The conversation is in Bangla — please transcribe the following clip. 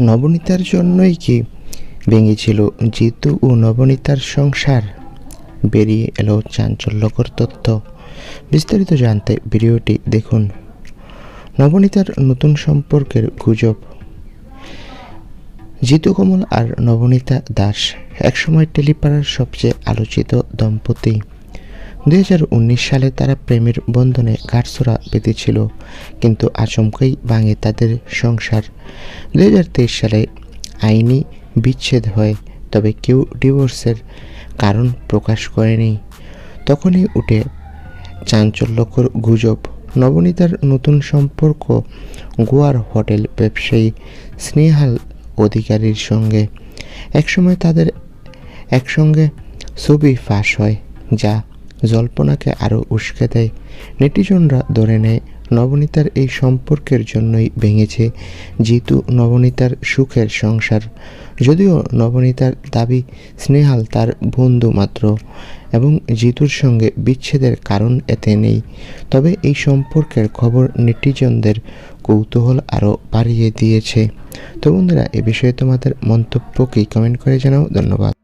নবনীতার জন্যই কি ভেঙেছিল জিতু ও নবনীতার সংসার? বেরিয়ে এলো চাঞ্চল্যকর তথ্য বিস্তারিত জানতে ভিডিওটি দেখুন। নবনীতার নতুন সম্পর্কের গুজব। জিতু কমল আর নবনীতা দাস একসময় টেলিপাড়ার সবচেয়ে আলোচিত দম্পতি। দুই হাজার উনিশ সালে তারা প্রেমের বন্ধনে গাঢ়ছড়া বেঁধেছিল, কিন্তু আচমকাই ভাঙে তাদের সংসার। দুই হাজার তেইশ সালে আইনি বিচ্ছেদ হয়, তবে কেউ ডিভোর্সের কারণ প্রকাশ করেনি। তখনই উঠে চাঞ্চল্যকর গুজব। নবনীতার নতুন সম্পর্ক, গোয়ার হোটেল ব্যবসায়ী স্নেহাল অধিকারীর সঙ্গে। একসময় তাদের একসঙ্গে ছবি ফাঁস হয়, যা জল্পনাকে আরও উস্কে দেয়। নেটিজনরা ধরে নেয়, নবনীতার এই সম্পর্কের জন্যই ভেঙেছে জিতু নবনীতার সুখের সংসার। যদিও নবনীতার দাবি স্নেহাল তার বন্ধু মাত্র এবং জিতুর সঙ্গে বিচ্ছেদের কারণ এতে নেই। তবে এই সম্পর্কের খবর নেটিজনদের কৌতূহল আরও বাড়িয়ে দিয়েছে। তো বন্ধুরা, এ বিষয়ে তোমাদের মন্তব্য কি? কমেন্ট করে জানাও। ধন্যবাদ।